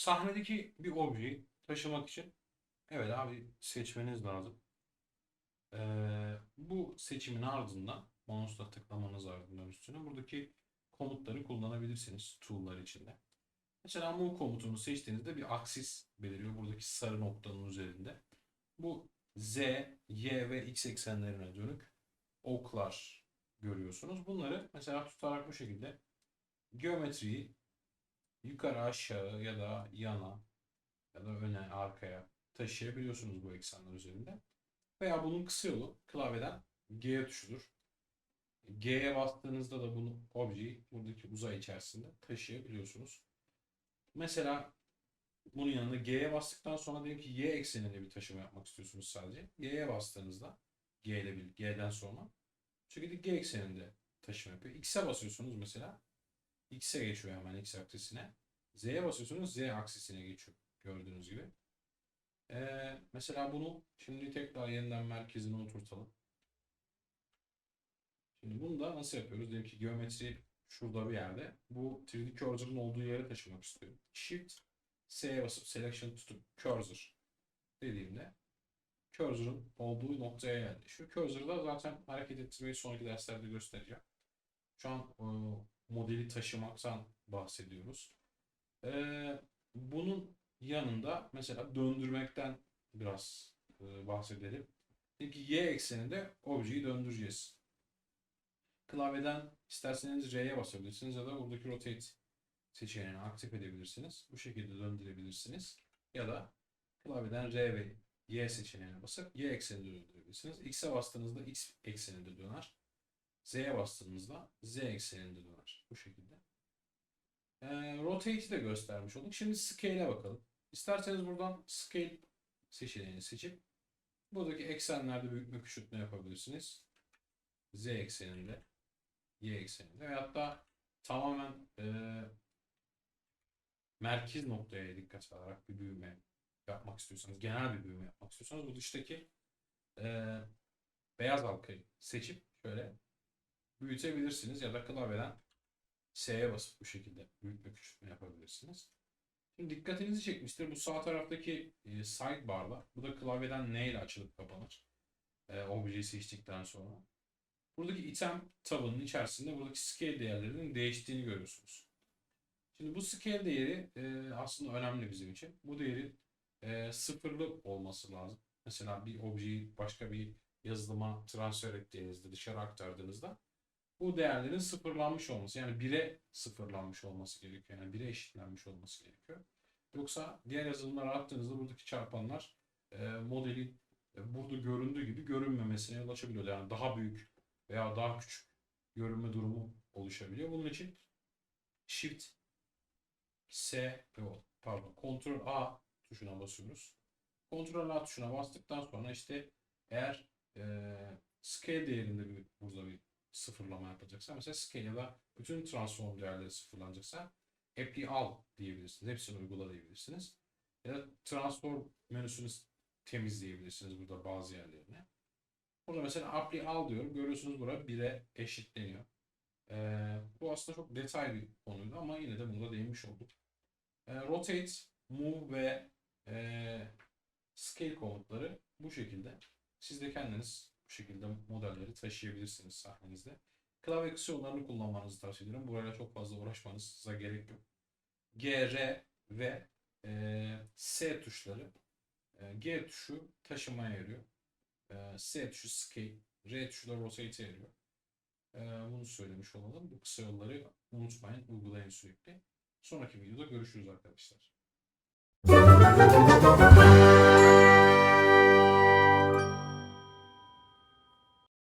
Sahnedeki bir objeyi taşımak için evet abi seçmeniz lazım. Ee, bu seçimin ardından mouse'la tıklamanız ardından üstüne buradaki komutları kullanabilirsiniz tool'lar içinde. Mesela move komutunu seçtiğinizde bir aksis beliriyor buradaki sarı noktanın üzerinde. Bu Z, Y ve X eksenlerine dönük oklar görüyorsunuz. Bunları mesela tutarak bu şekilde geometriyi yukarı aşağı ya da yana ya da öne arkaya taşıyabiliyorsunuz bu eksenler üzerinde. Veya bunun kısa yolu klavyeden G tuşudur. G'ye bastığınızda da bunu objeyi buradaki uzay içerisinde taşıyabiliyorsunuz. Mesela bunun yanında G'ye bastıktan sonra diyelim ki Y ekseninde bir taşıma yapmak istiyorsunuz sadece. Y'ye bastığınızda G ile bir G'den sonra şekilde G ekseninde taşıma yapıyor. X'e basıyorsunuz mesela. X'e geçiyor hemen X aksisine. Z'ye basıyorsunuz Z aksisine geçiyor. Gördüğünüz gibi. Ee, mesela bunu şimdi tekrar yeniden merkezine oturtalım. Şimdi bunu da nasıl yapıyoruz? Diyelim ki geometri şurada bir yerde. Bu 3D cursor'ın olduğu yere taşımak istiyorum. Shift S'ye basıp selection tutup cursor dediğimde cursor'ın olduğu noktaya yerleşiyor. Cursor'ı da zaten hareket ettirmeyi sonraki derslerde göstereceğim. Şu an e, modeli taşımaktan bahsediyoruz. Ee, bunun yanında mesela döndürmekten biraz e, bahsedelim. Peki y ekseninde objeyi döndüreceğiz. Klavyeden isterseniz R'ye basabilirsiniz ya da buradaki rotate seçeneğini aktif edebilirsiniz. Bu şekilde döndürebilirsiniz. Ya da klavyeden R ve Y seçeneğine basıp Y ekseninde döndürebilirsiniz. X'e bastığınızda X ekseninde döner. Z'ye bastığınızda Z ekseninde döner. Bu şekilde. Ee, rotate'i de göstermiş olduk. Şimdi scale'e bakalım. İsterseniz buradan scale seçeneğini seçip buradaki eksenlerde büyütme küçültme yapabilirsiniz. Z ekseninde, Y ekseninde ve hatta tamamen e, merkez noktaya dikkat alarak bir büyüme yapmak istiyorsanız, genel bir büyüme yapmak istiyorsanız bu dıştaki e, beyaz halkayı seçip şöyle büyütebilirsiniz ya da klavyeden S'ye basıp bu şekilde büyütme küçültme yapabilirsiniz. Şimdi dikkatinizi çekmiştir. Bu sağ taraftaki e, sidebar'da bu da klavyeden N ile açılıp kapanır. E, objeyi seçtikten sonra. Buradaki item tabının içerisinde buradaki scale değerlerinin değiştiğini görüyorsunuz. Şimdi bu scale değeri e, aslında önemli bizim için. Bu değerin e, sıfırlı olması lazım. Mesela bir objeyi başka bir yazılıma transfer ettiğinizde, dışarı aktardığınızda bu değerlerin sıfırlanmış olması yani 1'e sıfırlanmış olması gerekiyor. Yani 1'e eşitlenmiş olması gerekiyor. Yoksa diğer yazılımlara attığınızda buradaki çarpanlar e, modelin e, burada göründüğü gibi görünmemesine yol. Yani daha büyük veya daha küçük görünme durumu oluşabiliyor. Bunun için Shift S yok, pardon Ctrl A tuşuna basıyoruz. Ctrl A tuşuna bastıktan sonra işte eğer e, scale değerinde bir burada bir sıfırlama yapacaksa mesela scale ya da bütün transform değerleri sıfırlanacaksa apply al diyebilirsiniz. Hepsini uygula diyebilirsiniz. Ya da transform menüsünü temizleyebilirsiniz burada bazı yerlerine. Burada mesela apply al diyorum. Görüyorsunuz burada 1'e eşitleniyor. Ee, bu aslında çok detay bir konuydu ama yine de bunu da değinmiş olduk. Ee, rotate, move ve e, scale komutları bu şekilde. Siz de kendiniz bu şekilde modelleri taşıyabilirsiniz sahnenizde. Klavye kısa yollarını kullanmanızı tavsiye ediyorum. Burayla çok fazla uğraşmanıza gerek yok. G, R ve e, S tuşları. E, G tuşu taşımaya yarıyor. E, S tuşu scale, R tuşu da rotate'e yarıyor. E, bunu söylemiş olalım. Bu kısa yolları unutmayın, uygulayın sürekli. Sonraki videoda görüşürüz arkadaşlar.